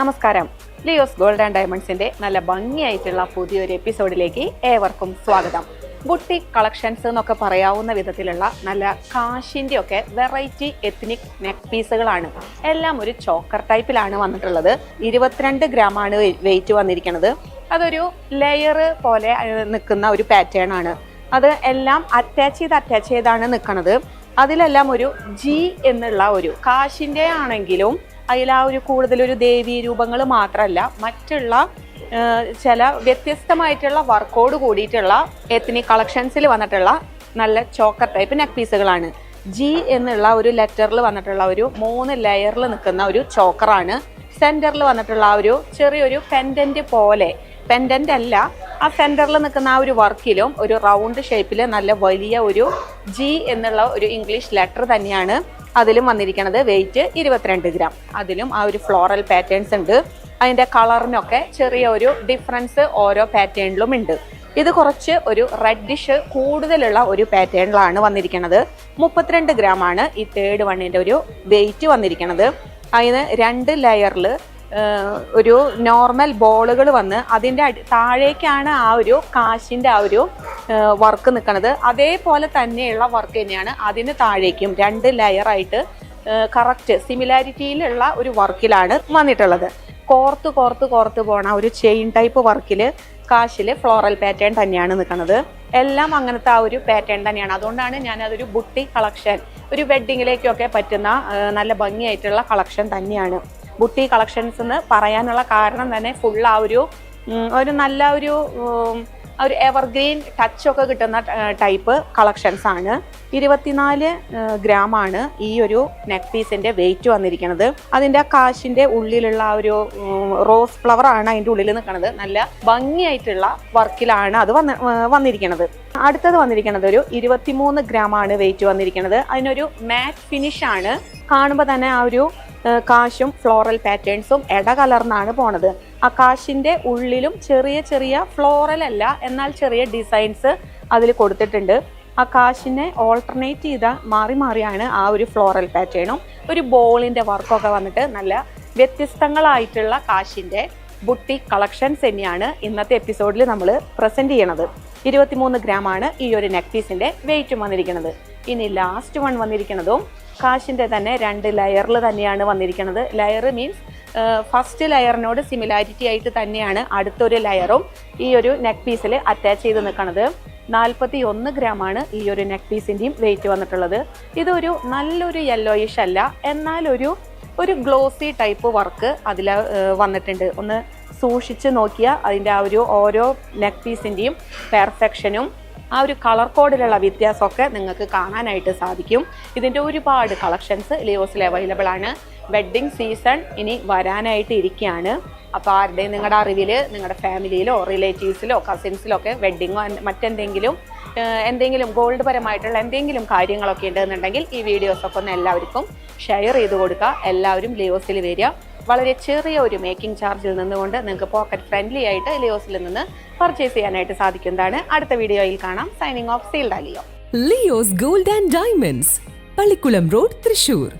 നമസ്കാരം. Leo's gold and ഡയമണ്ട്സിന്റെ നല്ല ഭംഗിയായിട്ടുള്ള പുതിയൊരു എപ്പിസോഡിലേക്ക് ഏവർക്കും സ്വാഗതം. ബുട്ടി കളക്ഷൻസ് എന്നൊക്കെ പറയാവുന്ന വിധത്തിലുള്ള നല്ല കാശിന്റെ ഒക്കെ വെറൈറ്റി എത്നിക് നെക്ക് പീസുകളാണ് എല്ലാം ഒരു ചോക്കർ ടൈപ്പിലാണ് വന്നിട്ടുള്ളത്. ഇരുപത്തിരണ്ട് ഗ്രാം ആണ് വെയിറ്റ് വന്നിരിക്കുന്നത് അതൊരു ലെയർ പോലെ നിൽക്കുന്ന ഒരു പാറ്റേൺ ആണ്. അത് എല്ലാം അറ്റാച്ച് ചെയ്ത് അറ്റാച്ച് ചെയ്താണ് നിൽക്കുന്നത് അതിലെല്ലാം ഒരു ജി എന്നുള്ള ഒരു കാശിന്റെ ആണെങ്കിലും അതിൽ ആ ഒരു കൂടുതലൊരു ദേവീ രൂപങ്ങൾ മാത്രമല്ല മറ്റുള്ള ചില വ്യത്യസ്തമായിട്ടുള്ള വർക്കോട് കൂടിയിട്ടുള്ള എത്നിക് കളക്ഷൻസിൽ വന്നിട്ടുള്ള നല്ല ചോക്കർ ടൈപ്പ് നെക്ക് പീസുകളാണ് ജി എന്നുള്ള ഒരു ലെറ്ററിൽ വന്നിട്ടുള്ള ഒരു മൂന്ന് ലെയറിൽ നിൽക്കുന്ന ഒരു ചോക്കറാണ് സെന്ററിൽ വന്നിട്ടുള്ള ഒരു ചെറിയൊരു പെൻഡന്റ് പോലെ പെൻഡന്റ് അല്ല ആ സെന്ററിൽ നിൽക്കുന്ന ആ ഒരു വർക്കിലും ഒരു റൗണ്ട് ഷേപ്പിൽ നല്ല വലിയ ഒരു ജി എന്നുള്ള ഒരു ഇംഗ്ലീഷ് ലെറ്റർ തന്നെയാണ് അതിലും വന്നിരിക്കുന്നത് വെയിറ്റ് ഇരുപത്തിരണ്ട് ഗ്രാം. അതിലും ആ ഒരു ഫ്ലോറൽ പാറ്റേൺസ് ഉണ്ട്. അതിന്റെ കളറിനൊക്കെ ചെറിയ ഒരു ഡിഫറൻസ് ഓരോ പാറ്റേണിലും ഉണ്ട്. ഇത് കുറച്ച് ഒരു റെഡിഷ് കൂടുതലുള്ള ഒരു പാറ്റേണിലാണ് വന്നിരിക്കുന്നത് മുപ്പത്തിരണ്ട് ഗ്രാം ആണ് ഈ തേർഡ് വണ്ണിന്റെ ഒരു വെയിറ്റ് വന്നിരിക്കുന്നത് അതിന് രണ്ട് ലെയറിൽ ഒരു നോർമൽ ബോളുകൾ വന്ന് അതിന്റെ അടി താഴേക്കാണ് ആ ഒരു കാശിന്റെ ആ ഒരു വർക്ക് നിൽക്കുന്നത് അതേപോലെ തന്നെയുള്ള വർക്ക് തന്നെയാണ് അതിന് താഴേക്കും രണ്ട് ലെയറായിട്ട് കറക്റ്റ് സിമിലാരിറ്റിയിലുള്ള ഒരു വർക്കിലാണ് വന്നിട്ടുള്ളത്. കോർത്ത് കോർത്ത് കോർത്ത് പോണ ഒരു ചെയിൻ ടൈപ്പ് വർക്കിൽ കാശിൽ ഫ്ലോറൽ പാറ്റേൺ തന്നെയാണ് നിൽക്കുന്നത് എല്ലാം അങ്ങനത്തെ ആ ഒരു പാറ്റേൺ തന്നെയാണ്. അതുകൊണ്ടാണ് ഞാൻ അതൊരു ബുട്ടി കളക്ഷൻ ഒരു വെഡ്ഡിങ്ങിലേക്കൊക്കെ പറ്റുന്ന നല്ല ഭംഗിയായിട്ടുള്ള കളക്ഷൻ തന്നെയാണ്. ബുട്ടി കളക്ഷൻസ് എന്ന് പറയാനുള്ള കാരണം തന്നെ ഫുൾ ആ ഒരു ഒരു നല്ല ഒരു ഒരു എവർഗ്രീൻ ടച്ച് ഒക്കെ കിട്ടുന്ന ടൈപ്പ് കളക്ഷൻസ് ആണ്. ഇരുപത്തിനാല് ഗ്രാം ആണ് ഈ ഒരു നെക്ക് പീസിന്റെ വെയിറ്റ് വന്നിരിക്കുന്നത് അതിന്റെ കാശിന്റെ ഉള്ളിലുള്ള ആ ഒരു റോസ് ഫ്ലവർ ആണ് അതിന്റെ ഉള്ളിൽ നിൽക്കുന്നത് നല്ല ഭംഗിയായിട്ടുള്ള വർക്കിലാണ് അത് വന്ന് വന്നിരിക്കുന്നത് അടുത്തത് വന്നിരിക്കുന്നത് ഒരു ഇരുപത്തിമൂന്ന് ഗ്രാം ആണ് വെയിറ്റ് വന്നിരിക്കുന്നത് അതിനൊരു മാറ്റ് ആണ്. കാണുമ്പോൾ തന്നെ ആ ഒരു കാശും ഫ്ലോറൽ പാറ്റേൺസും ഇടകലർന്നാണ് പോണത്. ആ കാശിന്റെ ഉള്ളിലും ചെറിയ ചെറിയ ഫ്ലോറൽ അല്ല എന്നാൽ ചെറിയ ഡിസൈൻസ് അതിൽ കൊടുത്തിട്ടുണ്ട്. ആ കാശിനെ ഓൾട്ടർനേറ്റ് ചെയ്ത മാറി മാറിയാണ് ആ ഒരു ഫ്ലോറൽ പാറ്റേണും ഒരു ബോളിന്റെ വർക്കൊക്കെ വന്നിട്ട് നല്ല വ്യത്യസ്തങ്ങളായിട്ടുള്ള കാശിന്റെ ബുട്ടി കളക്ഷൻസ് തന്നെയാണ് ഇന്നത്തെ എപ്പിസോഡിൽ നമ്മൾ പ്രസന്റ് ചെയ്യണത്. ഇരുപത്തിമൂന്ന് ഗ്രാം ആണ് ഈ ഒരു നെക്ലീസിന്റെ വെയിറ്റും വന്നിരിക്കുന്നത്. ഇനി ലാസ്റ്റ് വൺ വന്നിരിക്കുന്നതും കാശിന്റെ തന്നെ രണ്ട് ലെയറിൽ തന്നെയാണ് വന്നിരിക്കുന്നത് ലെയർ മീൻസ് ഫസ്റ്റ് ലെയറിനോട് സിമിലാരിറ്റി ആയിട്ട് തന്നെയാണ് അടുത്തൊരു ലെയറും ഈ ഒരു നെക്ക് പീസിൽ അറ്റാച്ച് ചെയ്ത് നിൽക്കുന്നത് നാൽപ്പത്തി ഒന്ന് ഗ്രാമാണ് ഈ ഒരു നെക്ക് പീസിന്റെയും വെയിറ്റ് വന്നിട്ടുള്ളത്. ഇതൊരു നല്ലൊരു യെല്ലോയിഷ് അല്ല എന്നാൽ ഒരു ഒരു ഗ്ലോസി ടൈപ്പ് വർക്ക് അതിൽ വന്നിട്ടുണ്ട്. ഒന്ന് സൂക്ഷിച്ച് നോക്കിയാൽ അതിന്റെ ആ ഒരു ഓരോ നെക്ക് പീസിന്റെയും പെർഫെക്ഷനും ആ ഒരു കളർ കോഡിലുള്ള വ്യത്യാസമൊക്കെ നിങ്ങൾക്ക് കാണാനായിട്ട് സാധിക്കും. ഇതിന്റെ ഒരുപാട് കളക്ഷൻസ് ലിയോസിൽ അവൈലബിൾ ആണ്. വെഡ്ഡിങ് സീസൺ ഇനി വരാനായിട്ട് ഇരിക്കുകയാണ്. അപ്പോൾ ആരുടെയും നിങ്ങളുടെ അറിവിൽ നിങ്ങളുടെ ഫാമിലിയിലോ റിലേറ്റീവ്സിലോ കസിൻസിലോ ഒക്കെ വെഡ്ഡിങ്ങോ മറ്റെന്തെങ്കിലും എന്തെങ്കിലും ഗോൾഡ് പരമായിട്ടുള്ള എന്തെങ്കിലും കാര്യങ്ങളൊക്കെ ഉണ്ടെന്നുണ്ടെങ്കിൽ ഈ വീഡിയോസൊക്കെ ഒന്ന് എല്ലാവർക്കും ഷെയർ ചെയ്ത് കൊടുക്കുക. എല്ലാവരും ലിയോസിൽ വരിക. വളരെ ചെറിയ ഒരു മേക്കിംഗ് ചാർജിൽ നിന്നുകൊണ്ട് നിങ്ങൾക്ക് പോക്കറ്റ് ഫ്രണ്ട്ലി ആയിട്ട് ലിയോസിൽ നിന്ന് പർച്ചേസ് ചെയ്യാനായിട്ട് സാധിക്കുന്നതാണ്. അടുത്ത വീഡിയോയിൽ കാണാം. Signing off sealed Leo Leo's gold and diamonds Pallikulam road Thrissur